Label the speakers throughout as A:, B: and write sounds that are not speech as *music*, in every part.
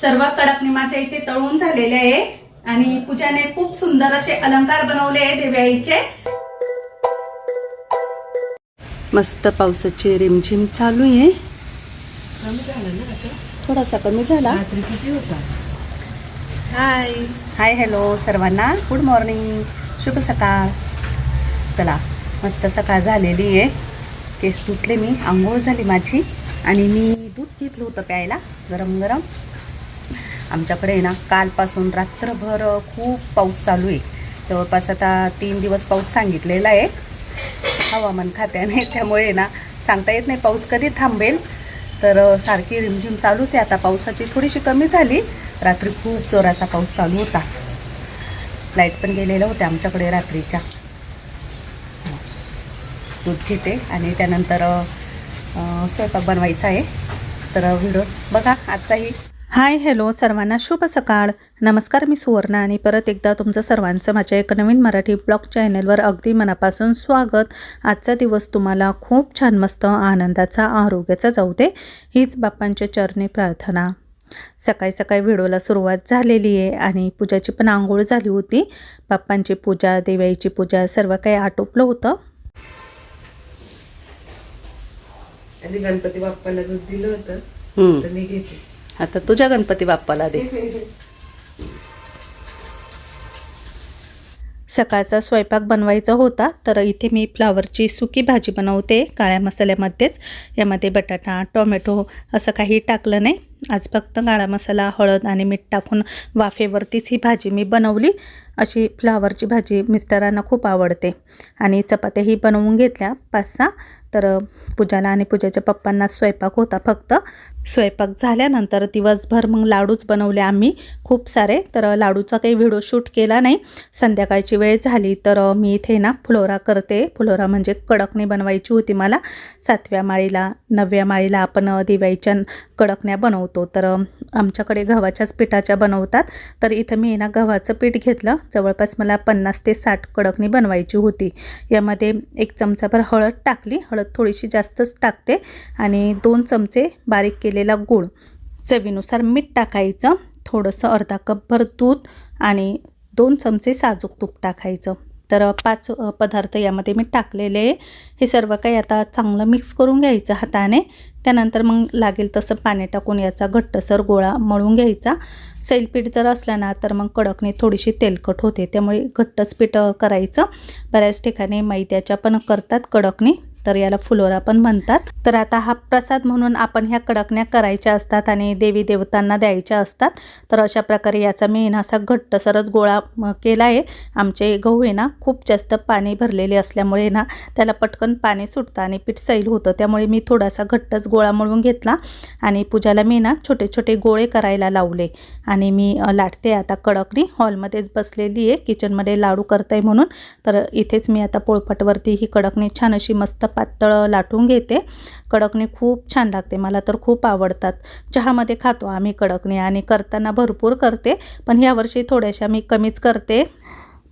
A: सर्व कडक माझ्या इथे तळून झालेले आहे. आणि पूजाने खूप सुंदर असे अलंकार बनवले आहे देव्याईचे. मस्त पावसाची रिमझिम चालू आहे. थोडासा कमी झाला.
B: रात्री किती होता?
A: हाय. हाय हॅलो सर्वांना. गुड मॉर्निंग शुभ सकाळ. चला मस्त सकाळ झालेली आहे. केस धुतले मी. आंघोळ झाली माझी. आणि मी दूध घेतलं होतं प्यायला. गरम गरम आमच्याकडे आहे ना कालपासून रात्रभर खूप पाऊस चालू आहे. जवळपास आता तीन दिवस पाऊस सांगितलेला आहे. हवामान खात्याने *laughs* त्यामुळे ना सांगता येत नाही पाऊस कधी थांबेल. तर सारखी रिमझिम चालूच आहे. आता पावसाची थोडीशी कमी झाली. रात्री खूप जोराचा पाऊस चालू होता. लाइट पण गेलेल्या होत्या आमच्याकडे रात्रीच्या. दूध घेते आणि त्यानंतर स्वयंपाक बनवायचा आहे. तर व्हिडिओ बघा आजचाही. हाय हॅलो सर्वांना शुभ सकाळ. नमस्कार मी सुवर्णा आणि परत एकदा तुमचं सर्वांचं माझ्या एक नवीन मराठी ब्लॉग चॅनलवर अगदी मनापासून स्वागत. आजचा दिवस तुम्हाला खूप छान मस्त आनंदाचा आरोग्याचा जाऊ दे हीच बाप्पांच्या चरणी प्रार्थना. सकाळी सकाळी व्हिडिओला सुरुवात झालेली आहे आणि पूजाची पण आंघोळ झाली होती. बाप्पांची पूजा देवाईची पूजा सर्व काही आटोपलं होतं.
B: आणि गणपती बाप्पाला दूध दिलं होतं.
A: हम्म.
B: तर मी घेते
A: आता तुझ्या गणपती बाप्पाला दे. सकाळचा स्वयंपाक बनवायचा होता तर इथे मी फ्लावरची सुकी भाजी बनवते काळ्या मसाल्यामध्येच. यामध्ये बटाटा टोमॅटो असं काही टाकलं नाही. आज फक्त काळा मसाला हळद आणि मीठ टाकून वाफेवरतीच ही भाजी मी बनवली. अशी फ्लावरची भाजी मिस्टरांना खूप आवडते. आणि चपात्याही बनवून घेतल्या पाच सहा. तर पूजाला आणि पूजाच्या पप्पांना स्वयंपाक होता फक्त. स्वयंपाक झाल्यानंतर दिवसभर मग लाडूच बनवले आम्ही. खूप सारे. तर लाडूचा काही व्हिडिओ शूट केला नाही. संध्याकाळची वेळ झाली तर मी इथे ना फुलोरा करते. फुलोरा म्हणजे कडकने बनवायची होती मला. सातव्या माळीला नवव्या माळीला आपण दिवाळीच्या कडकण्या बनवतो. तर आमच्याकडे गव्हाच्याच पिठाच्या बनवतात. तर इथं मी ना गव्हाचं पीठ घेतलं. जवळपास मला पन्नास ते साठ कडकणी बनवायची होती. यामध्ये एक चमचाभर हळद टाकली. हळद थोडीशी जास्तच टाकते आणि दोन चमचे बारीक केलेला गूळ. चवीनुसार मीठ टाकायचं. थोडंसं अर्धा कपभर दूध आणि दोन चमचे साजूक तूप टाकायचं. तर पाच पदार्थ यामध्ये मी टाकलेले. हे सर्व काही आता चांगलं मिक्स करून घ्यायचं हाताने. त्यानंतर मग लागेल तसं पाणी टाकून याचा घट्टसर गोळा मळून घ्यायचा. सैलपीठ जर असलं ना तर मग कडकने थोडीशी तेलकट होते. त्यामुळे घट्टच पीठ करायचं. बऱ्याच ठिकाणी मैद्याच्या पण करतात कडकने. तर याला फुलोरा पण म्हणतात. तर आता हा प्रसाद म्हणून आपण ह्या कडकण्या करायच्या असतात आणि देवी देवतांना द्यायच्या असतात. तर अशा प्रकारे याचा मेन असा घट्टसरच गोळा केला आहे. आमचे गहू आहे ना खूप जास्त पाणी भरलेले असल्यामुळे ना त्याला पटकन पाणी सुटतं आणि पीठ सैल होतं. त्यामुळे मी थोडासा घट्टच गोळा मळून घेतला आणि पूजाला मी ना छोटे छोटे गोळे करायला लावले. आणि मी लाटते आता कडकणी. हॉलमध्येच बसलेली आहे. किचनमध्ये लाडू करताय म्हणून. तर इथेच मी आता पोळपाटवरती ही कडकणी छान अशी मस्त पातळ लाटून घेते. कडकणी खूप छान लागते मला तर खूप आवडतात. चहामध्ये खातो आम्ही कडकणी आणि करताना भरपूर करते पण ह्यावर्षी थोड्याशा मी कमीच करते.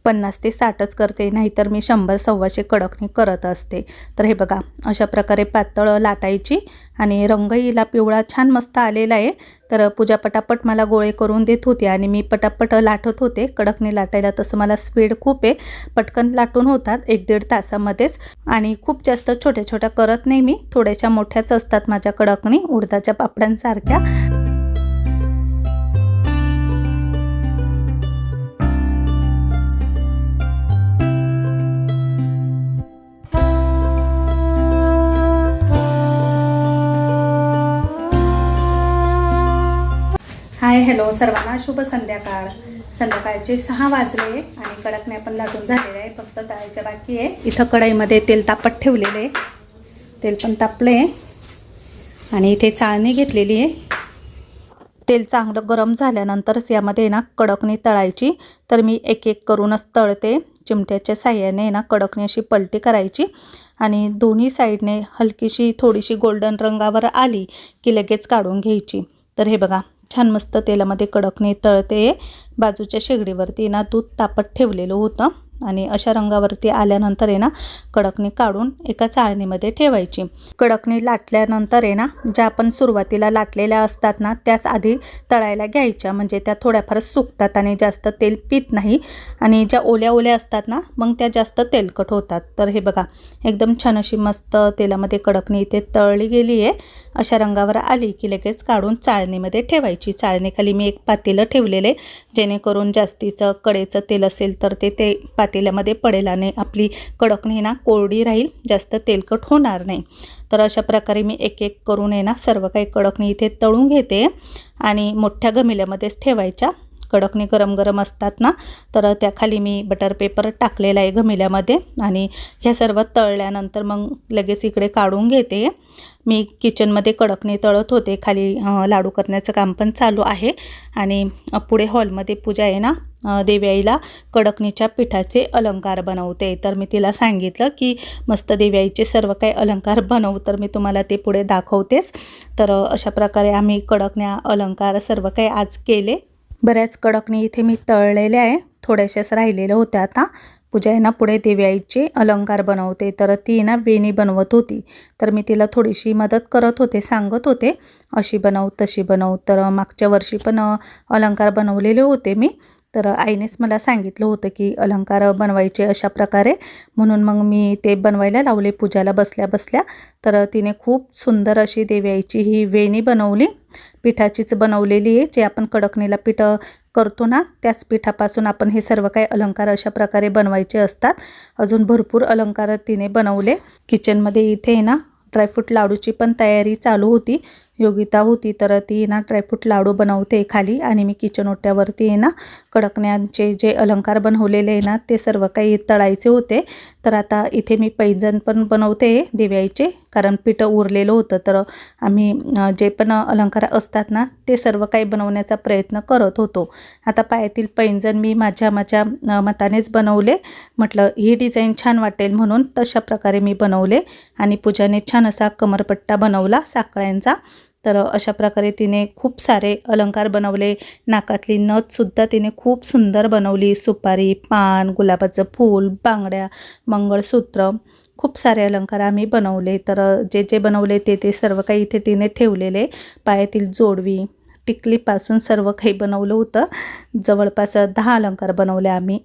A: पन्नास ते साठच करते नाहीतर मी शंभर सव्वाशे कडकणी करत असते. तर हे बघा अशा प्रकारे पातळ लाटायची आणि रंगईला पिवळा छान मस्त आलेला आहे. तर पूजा पटापट मला गोळे करून देत होते आणि मी पटापट लाटत होते. कडकणी लाटायला तसं मला स्पीड खूप आहे. पटकन लाटून होतात एक दीड तासामध्येच. आणि खूप जास्त छोट्या छोट्या करत नाही मी. थोड्याशा मोठ्याच असतात माझ्या कडकणी उडदाच्या पापड्यांसारख्या हाय हॅलो सर्वांना शुभ संध्याकाळ. संध्याकाळचे सहा वाजले आणि कडकने पण लाटून झालेले आहे. फक्त तळायच्या बाकी आहे. इथं कढईमध्ये तेल तापत ठेवलेले आहे. तेल पण तापले आहे आणि इथे चाळणी घेतलेली आहे. तेल चांगलं गरम झाल्यानंतरच यामध्ये ना कडकने तळायची. तर मी एक एक करूनच तळते. चिमट्याच्या साह्याने ना कडकने अशी पलटी करायची. आणि दोन्ही साईडने हलकीशी थोडीशी गोल्डन रंगावर आली की लगेच काढून घ्यायची. तर हे बघा. छान मस्त तेलामध्ये कडकणी तळते. बाजूच्या शेगडीवरती ना दूध तापत ठेवलेलं होतं. आणि अशा रंगावरती आल्यानंतर आहे ना कडकणी काढून एका चाळणीमध्ये ठेवायची. कडकणी लाटल्यानंतर आहे ना ज्या आपण सुरुवातीला लाटलेल्या असतात ना त्याच आधी तळायला घ्यायच्या. म्हणजे त्या थोड्याफार सुकतात आणि जास्त तेल पित नाही. आणि ज्या ओल्या ओल्या असतात ना मग त्या जास्त तेलकट होतात. तर हे बघा एकदम छान अशी मस्त तेलामध्ये कडकणी इथे तळली गेली आहे अशा रंगावर आली की लगेच काढून चाळणीमध्ये ठेवायची. चाळणीखाली मी एक पातेलं ठेवलेले जेणेकरून जास्तीचं कडेचं तेल असेल तर ते ते पातेल्यामध्ये पडेल आणि आपली कडकणी ना कोरडी राहील जास्त तेलकट होणार नाही. तर अशा प्रकारे मी एक एक करून आहे ना सर्व काही कडकणी इथे तळून घेते आणि मोठ्या गमिल्यामध्येच ठेवायच्या. कडकने गरम गरम असतात ना तर त्याखाली मी बटर पेपर टाकलेला आहे घमिल्यामध्ये आणि ह्या सर्व तळल्यानंतर मग लगेच इकडे काढून घेते. मी किचनमध्ये कडकने तळत होते खाली लाडू करण्याचं काम पण चालू आहे. आणि पुढे हॉलमध्ये पूजा आहे ना देव्याईला कडकणीच्या पिठाचे अलंकार बनवते. तर मी तिला सांगितलं की मस्त देव्याईचे सर्व काही अलंकार बनवू तर मी तुम्हाला ते पुढे दाखवतेच. तर अशा प्रकारे आम्ही कडकण्या अलंकार सर्व काही आज केले. बऱ्याच कडकने इथे मी तळलेल्या आहे. थोड्याशाच राहिलेल्या होत्या आता. पूजा आहे ना पुढे देव्याईचे अलंकार बनवते. तर ती ना वेणी बनवत होती. तर मी तिला थोडीशी मदत करत होते सांगत होते. अशी बनव तशी बनव. तर मागच्या वर्षी पण अलंकार बनवलेले होते मी. तर आईनेच मला सांगितलं होतं की अलंकार बनवायचे अशा प्रकारे. म्हणून मग मी ते बनवायला लावले पूजाला बसल्या बसल्या. तर तिने खूप सुंदर अशी देव्याईची ही वेणी बनवली. पिठाचीच बनवलेली आहे. जे आपण कडकणीला पीठ करतो ना त्याच पिठापासून आपण हे सर्व काही अलंकार अशा प्रकारे बनवायचे असतात. अजून भरपूर अलंकार तिने बनवले. किचनमध्ये इथे आहे ना ड्रायफ्रूट लाडूची पण तयारी चालू होती. योगिता होती तर ती ना ड्रायफ्रूट लाडू बनवते खाली. आणि मी किचन ओट्यावरती आहे ना कडकण्यांचे जे अलंकार बनवलेले आहे ना ते सर्व काही तळायचे होते. तर आता इथे मी पैंजण पण बनवते दिव्याईचे कारण पिठं उरलेलं होतं. तर आम्ही जे पण अलंकार असतात ना ते सर्व काही बनवण्याचा प्रयत्न करत होतो. आता पायातील पैंजण मी माझ्या माझ्या मतानेच बनवले. म्हटलं ही डिझाईन छान वाटेल म्हणून तशा प्रकारे मी बनवले आणि पूजाने छान असा कमरपट्टा बनवला साखळ्यांचा. तर अशा प्रकारे तिने खूप सारे अलंकार बनवले. नाकातली नथसुद्धा तिने खूप सुंदर बनवली. सुपारी पान गुलाबाचं फूल बांगड्या मंगळसूत्र खूप सारे अलंकार आम्ही बनवले. तर जे जे बनवले ते ते सर्व काही इथे तिने ठेवलेले. पायातील जोडवी टिकलीपासून सर्व काही बनवलं होतं. जवळपास दहा अलंकार बनवले आम्ही.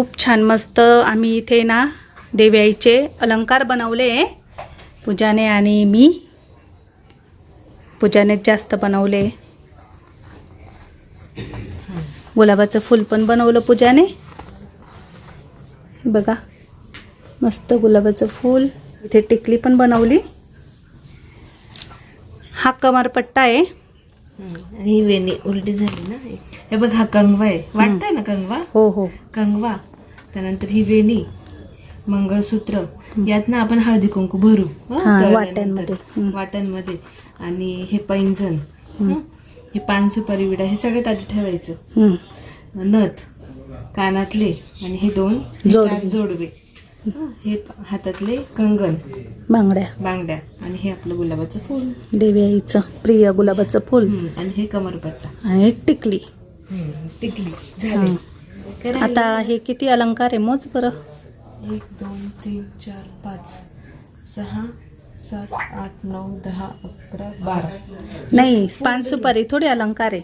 A: खूप छान मस्त आम्ही इथे ना देव्याईचे अलंकार बनवले पूजाने आणि मी पूजाने जास्त बनवले. गुलाबाचं फूल पण बनवलं पूजाने. बघा मस्त गुलाबाचं फूल. इथे टिकली पण बनवली. हा कमरपट्टा आहे.
B: आणि ही वेणी उलटी झाली ना हे बघ हा कंगवा आहे. वाटतंय ना कंगवा?
A: हो हो.
B: कंगवा. त्यानंतर ही वेणी मंगळसूत्र यात ना आपण हळदी कुंकू भरू.
A: वाट्यांमध्ये.
B: वाट्यांमध्ये आणि हे पैंजण. हं, पान सुपारी विडा हे सगळ्यात आधी ठेवायचं. नथ कानातले आणि हे दोन
A: जोडवे.
B: हं, हातातले कंगन
A: बांगड्या.
B: बांगड्या. आणि हे आपलं गुलाबाचं फूल.
A: देव्याईचं प्रिय गुलाबाचं फूल.
B: आणि हे कमरपट्टा.
A: आणि टिकली.
B: टिकली. झाले?
A: आता हे किती अलंकार आहे? मोज बरं.
B: एक दोन तीन चार पाच सहा सात आठ नऊ दहा अकरा बारा.
A: नाही पान सुपारी थोडी अलंकार आहे.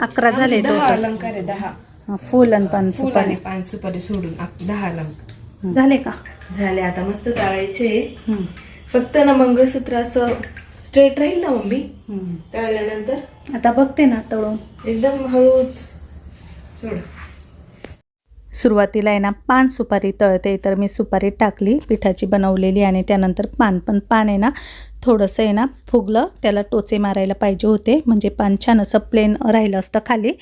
A: अकरा झाले
B: दहा अलंकार आहे दहा.
A: हा, फुल आणि पान सुपारी.
B: पान सुपारी सोडून दहा अलंकार.
A: झाले का?
B: झाले आता मस्त तळायचे. फक्त ना मंगळसूत्र असं स्ट्रेट राहील ना मम्मी. तळल्यानंतर?
A: आता बघते ना तळून.
B: एकदम हळूच. सोड.
A: सुरुवातीला आहे ना पान सुपारी तळते. तर मी सुपारी टाकली पिठाची बनवलेली आणि त्यानंतर पान. पण पान आहे ना थोडंसं आहे ना फुगलं त्याला टोचे मारायला पाहिजे होते. म्हणजे पान छान असं प्लेन राहिलं असतं खाली.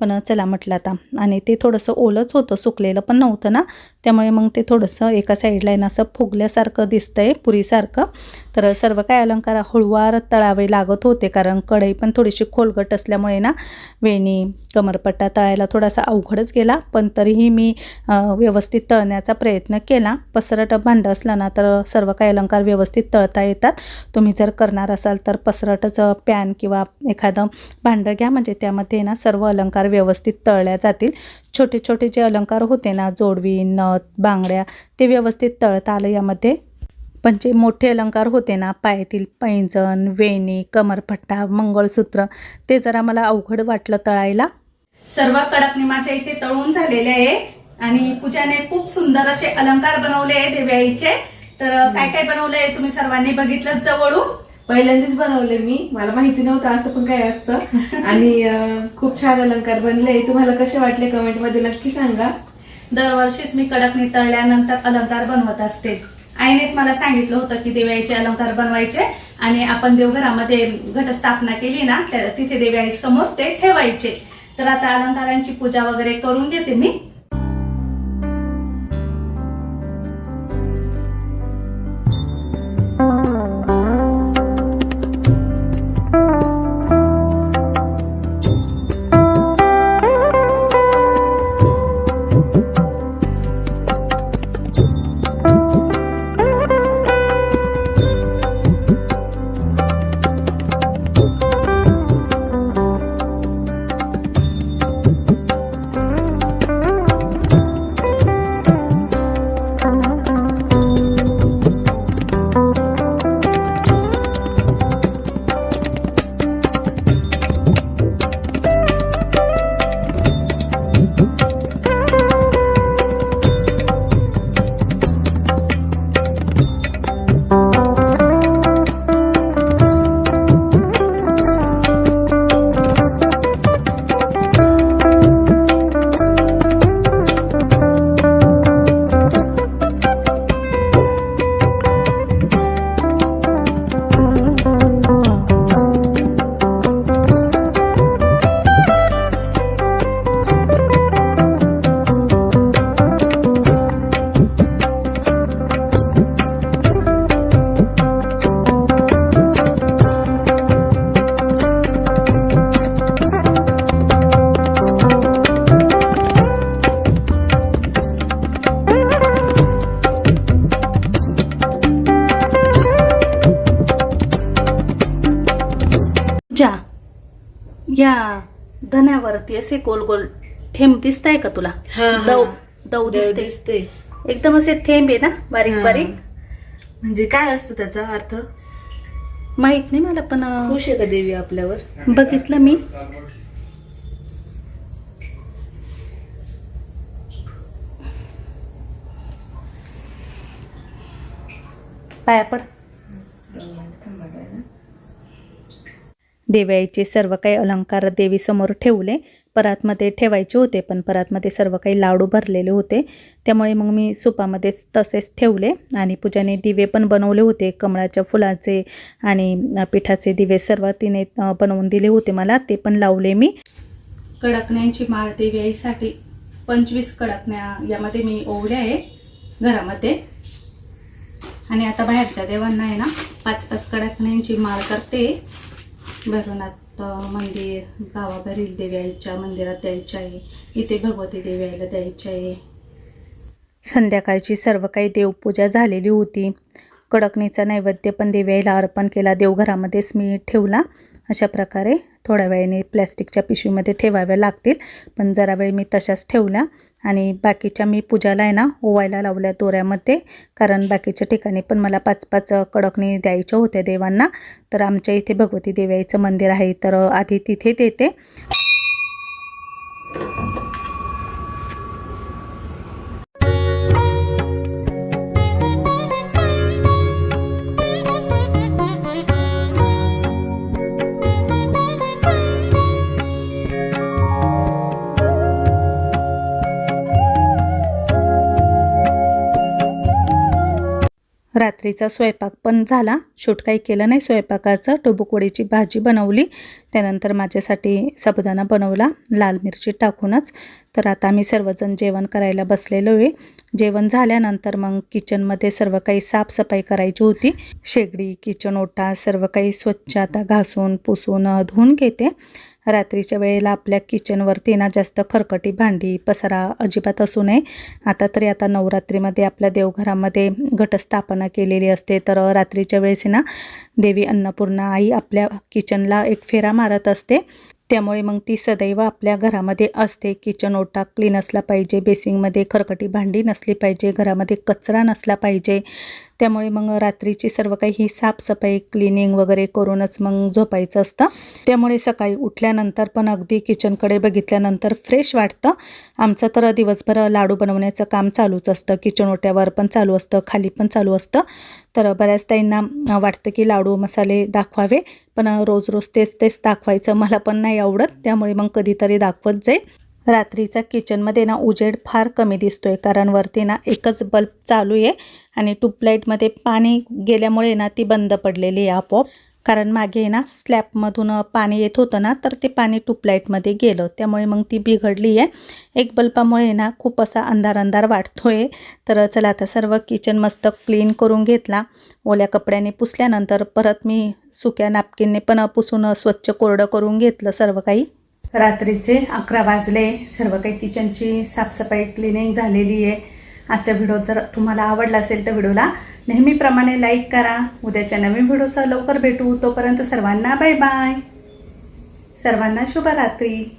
A: पण चला म्हटलं आता. आणि ते थोडंसं ओलंच होतं सुकलेलं पण नव्हतं ना. त्यामुळे मग ते थोडंसं एका साईडला आहे ना असं फुगल्यासारखं दिसतं आहे पुरीसारखं. तर सर्व काय अलंकार हळूवार तळावे लागत होते कारण कढई पण थोडीशी खोलगट असल्यामुळे ना वेणी कमरपट्टा तळायला थोडासा अवघडच गेला. पण तरीही मी व्यवस्थित तळण्याचा प्रयत्न केला. पसरट भांडं असलं ना तर सर्व काही अलंकार व्यवस्थित तळता येतात. तुम्ही जर करणार असाल तर पसरटच पॅन किंवा एखादं भांडं घ्या. म्हणजे त्यामध्ये ना सर्व अलंकार व्यवस्थित तळल्या जातील. छोटे छोटे जे अलंकार होते ना जोडवी नथ बांगड्या ते व्यवस्थित तळता आलं यामध्ये. पण जे मोठे अलंकार होते ना पायातील पैंजण वेणी कमरपट्टा मंगळसूत्र ते जरा मला अवघड वाटलं तळायला. सर्व कडकणी माझ्या इथे तळून झालेले आहे. आणि पूजाने खूप सुंदर असे अलंकार बनवले आहे देव्याईचे तर काय काय बनवले आहे तुम्ही सर्वांनी बघितलं जवळून?
B: पहिल्यांदाच बनवले मी. मला माहिती नव्हतं असं पण काय असतं. आणि खूप छान अलंकार बनले. तुम्हाला कसे वाटले कमेंटमध्ये नक्की सांगा.
A: दरवर्षीच मी कडक नितळल्यानंतर अलंकार बनवत असते. आईनेच मला सांगितलं होतं की देव्याचे अलंकार बनवायचे आणि आपण देवघरामध्ये घटस्थापना केली ना तिथे देव्याई समोर ते ठेवायचे. तर आता अलंकारांची पूजा वगैरे करून घेते मी. जा धन्यावरती असे गोल गोल थेंब दिसताय का तुला. दव दव
B: देव
A: दिसते.
B: दिसते.
A: एकदम असे थेंब आहे ना बारीक. बारीक?
B: म्हणजे काय असतं त्याचा अर्थ?
A: माहीत नाही मला पण
B: खुश आहे का देवी आपल्यावर?
A: बघितलं मी. पाया पड. देवाईचे सर्व काही अलंकार देवीसमोर ठेवले. परातमध्ये ठेवायचे होते पण परातमध्ये सर्व काही लाडू भरलेले होते. त्यामुळे मग मी सुपामध्येच तसेच ठेवले आणि पूजाने दिवे पण बनवले होते कमळाच्या फुलाचे आणि पिठाचे दिवे सर्व तिने बनवून दिले होते मला. ते पण लावले मी. कडकण्यांची माळ देवीसाठी पंचवीस कडकण्या यामध्ये मी ओवल्या आहे घरामध्ये. आणि आता बाहेरच्या देवांना आहे ना पाच पाच कडकण्यांची माळ करते. तर मंदिर गावाघरील देव्याच्या मंदिरात द्यायची आहे. इथे भगवती देव्याला द्यायची आहे. संध्याकाळची सर्व काही देवपूजा झालेली होती. कडकणीचा नैवेद्य पण देव्याला अर्पण केला. देवघरामध्येच मी ठेवला. अशा प्रकारे थोड्या वेळाने प्लॅस्टिकच्या पिशवीमध्ये ठेवाव्या लागतील. पण जरा वेळ मी तशाच ठेवल्या आणि बाकीच्या मी पूजाला आहे ना ओवायला लावल्या दोऱ्यामध्ये. कारण बाकीच्या ठिकाणी पण मला पाच पाच कडकणी द्यायच्या होत्या देवांना. तर आमच्या इथे भगवती देवाईचं मंदिर आहे तर आधी तिथे देते. रात्रीचा स्वयंपाक पण झाला. शूट काही केलं नाही. स्वयंपाकाचं टोबुकवडीची भाजी बनवली. त्यानंतर माझ्यासाठी साबुदाणा बनवला. लाल मिरची टाकूनच. तर आता आम्ही सर्वजण जेवण करायला बसलेलो आहे. जेवण झाल्यानंतर मग किचनमध्ये सर्व काही साफसफाई करायची होती. शेगडी किचन ओटा सर्व काही स्वच्छ आता घासून पुसून धुवून घेते. रात्रीच्या वेळेला आपल्या किचनवरती ना जास्त खरकटी भांडी पसारा अजिबात असू नये. आता तरी आता नवरात्रीमध्ये आपल्या देवघरामध्ये घटस्थापना केलेली असते. तर रात्रीच्या वेळेस ना देवी अन्नपूर्णा आई आपल्या किचनला एक फेरा मारत असते. त्यामुळे मग ती सदैव आपल्या घरामध्ये असते. किचन ओटा क्लीन असला पाहिजे बेसिंगमध्ये खरकटी भांडी नसली पाहिजे घरामध्ये कचरा नसला पाहिजे. त्यामुळे मग रात्रीची सर्व काही ही साफसफाई क्लिनिंग वगैरे करूनच मग झोपायचं असतं. त्यामुळे सकाळी उठल्यानंतर पण अगदी किचनकडे बघितल्यानंतर फ्रेश वाटतं. आमचं तर दिवसभर लाडू बनवण्याचं काम चालूच असतं. किचन ओट्यावर पण चालू असतं खाली पण चालू असतं. तर बऱ्याच ताईंना वाटतं की लाडू मसाले दाखवावे पण रोज रोज तेच तेच दाखवायचं मला पण नाही आवडत. त्यामुळे मग कधीतरी दाखवत जाईल. रात्रीचा किचनमध्ये ना उजेड फार कमी दिसतो आहे कारण वरती ना एकच बल्ब चालू आहे आणि ट्यूबलाईटमध्ये पाणी गेल्यामुळे ना ती बंद पडलेली आहे आपोआप. कारण मागे ना स्लॅबमधून पाणी येत होतं ना तर ते पाणी ट्यूबलाईटमध्ये गेलं. त्यामुळे मग ती बिघडली आहे. एक बल्बामुळे ना खूप असा अंधार अंधार वाटतो आहे तर चला आता सर्व किचन मस्त क्लीन करून घेतला. ओल्या कपड्याने पुसल्यानंतर परत मी सुक्या नापकिनने पण पुसून स्वच्छ कोरडं करून घेतलं सर्व काही. रात्रीचे अकरा वाजले. सर्व काही किचनची साफसफाई क्लिनिंग झालेली आहे. आजचा व्हिडिओ जर तुम्हाला आवडला असेल तर व्हिडिओला नेहमीप्रमाणे लाईक करा. उद्याच्या नवीन व्हिडिओसह लवकर भेटू. तोपर्यंत सर्वांना बाय बाय सर्वांना शुभरात्री.